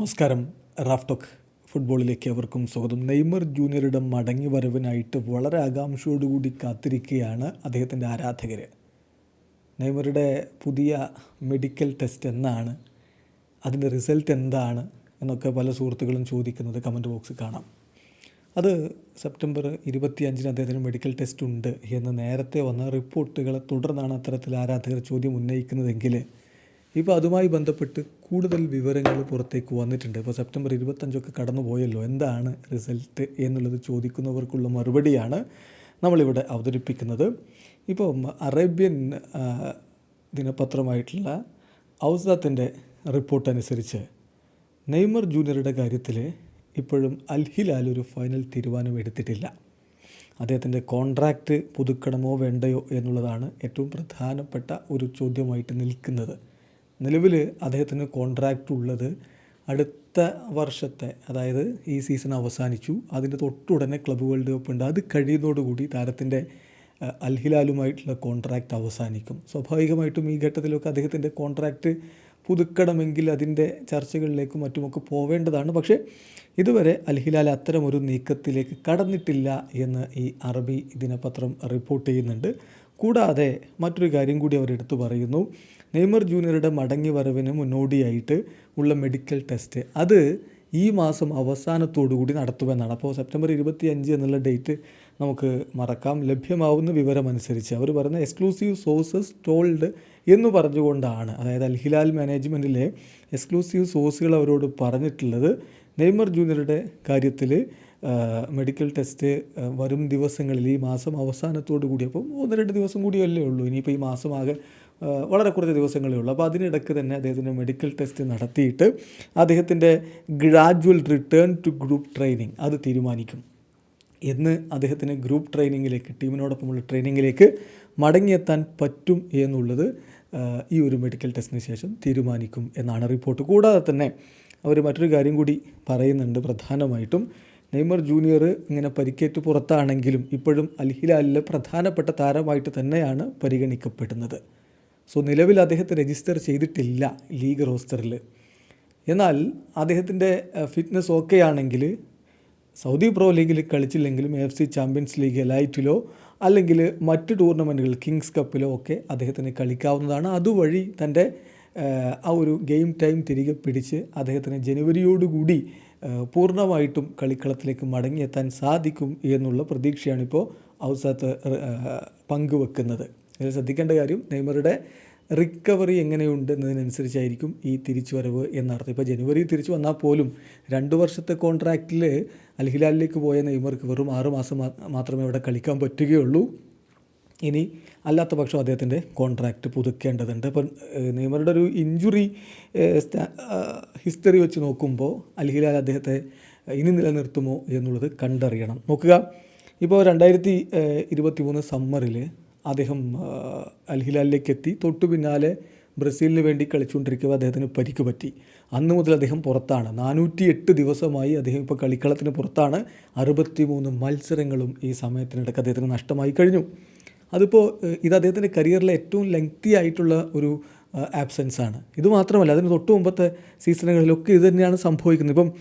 നമസ്കാരം. റാഫ്ടോക്ക് ഫുട്ബോളിലേക്ക് അവർക്കും സ്വാഗതം. നെയ്മർ ജൂനിയറുടെ മടങ്ങി വരവിനായിട്ട് വളരെ ആകാംക്ഷയോടുകൂടി കാത്തിരിക്കുകയാണ് അദ്ദേഹത്തിന്റെ ആരാധകർ നെയ്മറുടെ പുതിയ മെഡിക്കൽ ടെസ്റ്റ് എന്നാണ്? അതിന്റെ റിസൾട്ട് എന്താണ്? എന്നൊക്കെ പല സുഹൃത്തുക്കളും ചോദിക്കുന്നത് കമന്റ് ബോക്സിൽ കാണാം. അത് സെപ്റ്റംബർ ഇരുപത്തിയഞ്ചിന് അദ്ദേഹത്തിന് മെഡിക്കൽ ടെസ്റ്റ് ഉണ്ട് എന്ന് നേരത്തെ വന്ന റിപ്പോർട്ടുകളെ തുടർന്നാണ് അത്തരത്തിൽ ആരാധകർ ചോദ്യം ഉന്നയിക്കുന്നതെങ്കിൽ ഇപ്പോൾ അതുമായി ബന്ധപ്പെട്ട് കൂടുതൽ വിവരങ്ങൾ പുറത്തേക്ക് വന്നിട്ടുണ്ട്. ഇപ്പോൾ സെപ്റ്റംബർ ഇരുപത്തഞ്ചൊക്കെ കടന്നു പോയല്ലോ എന്താണ് റിസൾട്ട് എന്നുള്ളത് ചോദിക്കുന്നവർക്കുള്ള മറുപടിയാണ് നമ്മളിവിടെ അവതരിപ്പിക്കുന്നത്. ഇപ്പോൾ അറേബ്യൻ ദിനപത്രമായിട്ടുള്ള ഔസാത്തിന്റെ റിപ്പോർട്ട് അനുസരിച്ച് നെയ്മർ ജൂനിയറുടെ കാര്യത്തിൽ ഇപ്പോഴും അൽഹിലാൽ ഒരു ഫൈനൽ തീരുമാനം എടുത്തിട്ടില്ല. അദ്ദേഹത്തിന്റെ കോൺട്രാക്റ്റ് പുതുക്കണമോ വേണ്ടയോ എന്നുള്ളതാണ് ഏറ്റവും പ്രധാനപ്പെട്ട ഒരു ചോദ്യമായിട്ട് നിൽക്കുന്നത്. നിലവിൽ അദ്ദേഹത്തിന് കോൺട്രാക്റ്റ് ഉള്ളത് അടുത്ത വർഷത്തെ അതായത് ഈ സീസൺ അവസാനിച്ചു. അതിന്റെ തൊട്ടുടനെ ക്ലബ് വേൾഡ് കപ്പ് ഉണ്ട്. അത് കഴിയുന്നതോടുകൂടി താരത്തിന്റെ അൽഹിലാലുമായിട്ടുള്ള അൽ കോൺട്രാക്റ്റ് അവസാനിക്കും. സ്വാഭാവികമായിട്ടും ഈ ഘട്ടത്തിലൊക്കെ അദ്ദേഹത്തിന്റെ കോൺട്രാക്റ്റ് പുതുക്കണമെങ്കിൽ അതിന്റെ ചർച്ചകളിലേക്കും മറ്റുമൊക്കെ പോവേണ്ടതാണ്. പക്ഷേ ഇതുവരെ അൽഹിലാൽ അത്തരമൊരു അത്തരം ഒരു നീക്കത്തിലേക്ക് കടന്നിട്ടില്ല എന്ന് ഈ അറബി ദിനപത്രം റിപ്പോർട്ട് ചെയ്യുന്നുണ്ട്. കൂടാതെ മറ്റൊരു കാര്യം കൂടി അവർ എടുത്തു പറയുന്നു. നെയ്മർ ജൂനിയറുടെ മടങ്ങി വരവിന് മുന്നോടിയായിട്ട് ഉള്ള മെഡിക്കൽ ടെസ്റ്റ് അത് ഈ മാസം അവസാനത്തോടു കൂടി നടത്തുമെന്നാണ്. അപ്പോൾ സെപ്റ്റംബർ ഇരുപത്തി അഞ്ച് എന്നുള്ള ഡേറ്റ് നമുക്ക് മറക്കാം. ലഭ്യമാവുന്ന വിവരമനുസരിച്ച് അവർ പറയുന്ന എക്സ്ക്ലൂസീവ് സോഴ്സസ് ടോൾഡ് എന്ന് പറഞ്ഞുകൊണ്ടാണ് അതായത് അൽഹിലാൽ മാനേജ്മെന്റിലെ എക്സ്ക്ലൂസീവ് സോഴ്സുകൾ അവരോട് പറഞ്ഞിട്ടുള്ളത്. നെയ്മർ ജൂനിയറുടെ കാര്യത്തിൽ മെഡിക്കൽ ടെസ്റ്റ് വരും ദിവസങ്ങളിൽ ഈ മാസം അവസാനത്തോടു കൂടി. അപ്പം ഒന്ന് രണ്ട് ദിവസം കൂടിയല്ലേ ഉള്ളൂ. ഇനിയിപ്പോൾ ഈ മാസമാകെ വളരെ കുറച്ച് ദിവസങ്ങളേ ഉള്ളൂ. അപ്പോൾ അതിനിടയ്ക്ക് തന്നെ അദ്ദേഹത്തിന്റെ മെഡിക്കൽ ടെസ്റ്റ് നടത്തിയിട്ട് അദ്ദേഹത്തിന്റെ gradual return to group training അത് തീരുമാനിക്കും. എന്ന് അദ്ദേഹത്തിന് ഗ്രൂപ്പ് ട്രെയിനിങ്ങിലേക്ക് ടീമിനോടൊപ്പമുള്ള ട്രെയിനിങ്ങിലേക്ക് മടങ്ങിയെത്താൻ പറ്റും എന്നുള്ളത് ഈ ഒരു മെഡിക്കൽ ടെസ്റ്റിന് ശേഷം തീരുമാനിക്കും എന്നാണ് റിപ്പോർട്ട്. കൂടാതെ തന്നെ അവർ മറ്റൊരു കാര്യം കൂടി പറയുന്നുണ്ട് പ്രധാനമായിട്ടും. നെയ്മർ ജൂനിയർ ഇങ്ങനെ പരിക്കേറ്റ് പുറത്താണെങ്കിലും ഇപ്പോഴും അൽഹിലാലിലെ പ്രധാനപ്പെട്ട താരമായിട്ട് തന്നെയാണ് പരിഗണിക്കപ്പെടുന്നത്. സോ നിലവിൽ അദ്ദേഹത്തെ രജിസ്റ്റർ ചെയ്തിട്ടില്ല ലീഗ് റോസ്റ്ററിൽ. എന്നാൽ അദ്ദേഹത്തിന്റെ ഫിറ്റ്നസ് ഓക്കെ ആണെങ്കിൽ സൗദി പ്രോ ലീഗിൽ കളിച്ചില്ലെങ്കിലും എഫ് സി ചാമ്പ്യൻസ് ലീഗ് ലൈറ്റിലോ അല്ലെങ്കിൽ മറ്റ് ടൂർണമെന്റുകൾ കിങ്സ് കപ്പിലോ ഒക്കെ അദ്ദേഹത്തിന് കളിക്കാവുന്നതാണ്. അതുവഴി തന്റെ ആ ഒരു ഗെയിം ടൈം തിരികെ പിടിച്ച് അദ്ദേഹത്തിന് ജനുവരിയോടുകൂടി പൂർണമായിട്ടും കളിക്കളത്തിലേക്ക് മടങ്ങിയെത്താൻ സാധിക്കും എന്നുള്ള പ്രതീക്ഷയാണിപ്പോൾ ഔസാത്ത് പങ്കുവെക്കുന്നത്. ഇതിൽ ശ്രദ്ധിക്കേണ്ട കാര്യം നെയ്മറുടെ റിക്കവറി എങ്ങനെയുണ്ട് എന്നതിനനുസരിച്ചായിരിക്കും ഈ തിരിച്ചുവരവ് എന്നർത്ഥം. ഇപ്പോൾ ജനുവരി തിരിച്ചു വന്നാൽ പോലും രണ്ട് വർഷത്തെ കോൺട്രാക്റ്റിൽ അൽഹിലാലിലേക്ക് പോയ നെയ്മർക്ക് വെറും ആറ് മാസം മാത്രമേ അവിടെ കളിക്കാൻ പറ്റുകയുള്ളൂ. ഇനി അല്ലാത്ത പക്ഷം അദ്ദേഹത്തിന്റെ കോൺട്രാക്റ്റ് പുതുക്കേണ്ടതുണ്ട്. അപ്പം നെയ്മറുടെ ഒരു ഇഞ്ചുറി ഹിസ്റ്ററി വെച്ച് നോക്കുമ്പോൾ അൽഹിലാൽ അദ്ദേഹത്തെ ഇനി നിലനിർത്തുമോ എന്നുള്ളത് കണ്ടറിയണം. നോക്കുക ഇപ്പോൾ രണ്ടായിരത്തി ഇരുപത്തി മൂന്ന് സമ്മറിൽ അദ്ദേഹം അൽഹിലാലിലേക്ക് എത്തി തൊട്ടു പിന്നാലെ ബ്രസീലിന് വേണ്ടി കളിച്ചുകൊണ്ടിരിക്കുമ്പോൾ അദ്ദേഹത്തിന് പരിക്ക് പറ്റി. അന്ന് മുതൽ അദ്ദേഹം പുറത്താണ്. നാനൂറ്റി എട്ട് ദിവസമായി അദ്ദേഹം ഇപ്പോൾ കളിക്കളത്തിന് പുറത്താണ്. അറുപത്തി മൂന്ന് മത്സരങ്ങളും ഈ സമയത്തിനിടയ്ക്ക് അദ്ദേഹത്തിന് നഷ്ടമായി കഴിഞ്ഞു. അതിപ്പോൾ ഇത് അദ്ദേഹത്തിന്റെ കരിയറിലെ ഏറ്റവും ലെങ്തി ആയിട്ടുള്ള ഒരു ആബ്സെൻസ് ആണ് ഇത് മാത്രമല്ല അതിന് തൊട്ട് മുമ്പത്തെ സീസണുകളിലൊക്കെ ഇത് തന്നെയാണ് സംഭവിക്കുന്നത്. ഇപ്പം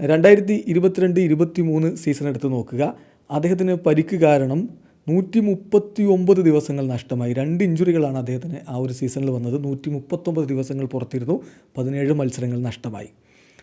രണ്ടായിരത്തി ഇരുപത്തിരണ്ട് ഇരുപത്തി മൂന്ന് സീസൺ എടുത്ത് നോക്കുക. അദ്ദേഹത്തിന് പരിക്ക് കാരണം നൂറ്റി മുപ്പത്തി ഒമ്പത് ദിവസങ്ങൾ നഷ്ടമായി. രണ്ട് ഇഞ്ചുറികളാണ് അദ്ദേഹത്തിന് ആ ഒരു സീസണിൽ വന്നത്. നൂറ്റി മുപ്പത്തൊമ്പത് ദിവസങ്ങൾ പുറത്തിരുന്നു. പതിനേഴ് മത്സരങ്ങൾ നഷ്ടമായി.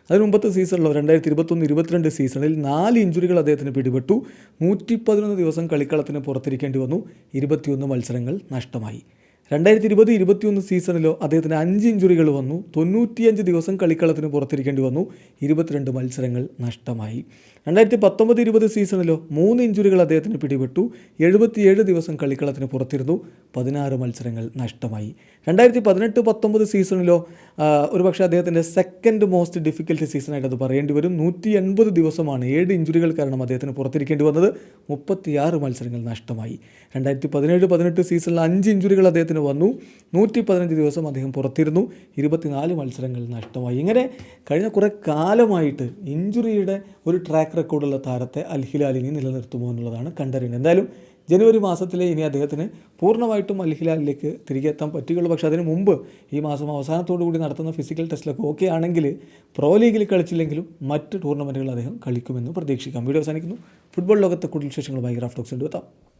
അതിന് മുമ്പത്തെ സീസണിലോ രണ്ടായിരത്തി ഇരുപത്തൊന്ന് ഇരുപത്തിരണ്ട് സീസണിൽ നാല് ഇഞ്ചുറികൾ അദ്ദേഹത്തിന് പിടിപെട്ടു. നൂറ്റി പതിനൊന്ന് ദിവസം കളിക്കളത്തിന് പുറത്തിരിക്കേണ്ടി വന്നു. ഇരുപത്തിയൊന്ന് മത്സരങ്ങൾ നഷ്ടമായി. രണ്ടായിരത്തി ഇരുപത് ഇരുപത്തിയൊന്ന് സീസണിലോ അദ്ദേഹത്തിന് അഞ്ച് ഇഞ്ചുറികൾ വന്നു. തൊണ്ണൂറ്റിയഞ്ച് ദിവസം കളിക്കളത്തിന് പുറത്തിരിക്കേണ്ടി വന്നു. ഇരുപത്തിരണ്ട് മത്സരങ്ങൾ നഷ്ടമായി. രണ്ടായിരത്തി പത്തൊമ്പത് ഇരുപത് സീസണിലോ മൂന്ന് ഇഞ്ചുറികൾ അദ്ദേഹത്തിന് പിടിപെട്ടു. എഴുപത്തിയേഴ് ദിവസം കളിക്കളത്തിന് പുറത്തിരുന്നു. പതിനാറ് മത്സരങ്ങൾ നഷ്ടമായി. രണ്ടായിരത്തി പതിനെട്ട് പത്തൊമ്പത് സീസണിലോ ഒരു ഒരുപക്ഷെ അദ്ദേഹത്തിന്റെ സെക്കൻഡ് മോസ്റ്റ് ഡിഫിക്കൽട്ട് സീസണായിട്ട് അത് പറയേണ്ടി വരും. നൂറ്റി എൺപത് ദിവസമാണ് ഏഴ് ഇഞ്ചുറികൾ കാരണം അദ്ദേഹത്തിന് പുറത്തിരിക്കേണ്ടി വന്നത്. മുപ്പത്തിയാറ് മത്സരങ്ങൾ നഷ്ടമായി. രണ്ടായിരത്തി പതിനേഴ് പതിനെട്ട് സീസണിൽ അഞ്ച് ഇഞ്ചുറികൾ അദ്ദേഹത്തിന് വന്നു. നൂറ്റി പതിനഞ്ച് ദിവസം അദ്ദേഹം പുറത്തിരുന്നു. ഇരുപത്തിനാല് മത്സരങ്ങൾ നഷ്ടമായി. ഇങ്ങനെ കഴിഞ്ഞ കുറേ കാലമായിട്ട് ഇഞ്ചുറിയുടെ ഒരു ട്രാക്ക് റെക്കോർഡുള്ള താരത്തെ അൽ ഹിലാലിനി നിലനിർത്തുമോ എന്നുള്ളതാണ് കണ്ടറിയുന്നത്. എന്തായാലും ജനുവരി മാസത്തിലെ ഇനി അദ്ദേഹത്തിന് പൂർണമായിട്ടും അൽഹിലാലിലേക്ക് തിരികെ എത്താൻ പറ്റുകയുള്ളൂ. പക്ഷേ അതിന് മുമ്പ് ഈ മാസം അവസാനത്തോടു കൂടി നടത്തുന്ന ഫിസിക്കൽ ടെസ്റ്റിലൊക്കെ ഓക്കെ ആണെങ്കിൽ പ്രോ ലീഗിൽ കളിച്ചില്ലെങ്കിലും മറ്റ് ടൂർണമെന്റുകൾ അദ്ദേഹം കളിക്കുമെന്ന് പ്രതീക്ഷിക്കാം. വീഡിയോ അവസാനിക്കുന്നു. ഫുട്ബോൾ ലോകത്തെ കൂടുതൽ വിശേഷങ്ങൾ ബൈഗ്രാഫ് ടോക്സ് എത്താം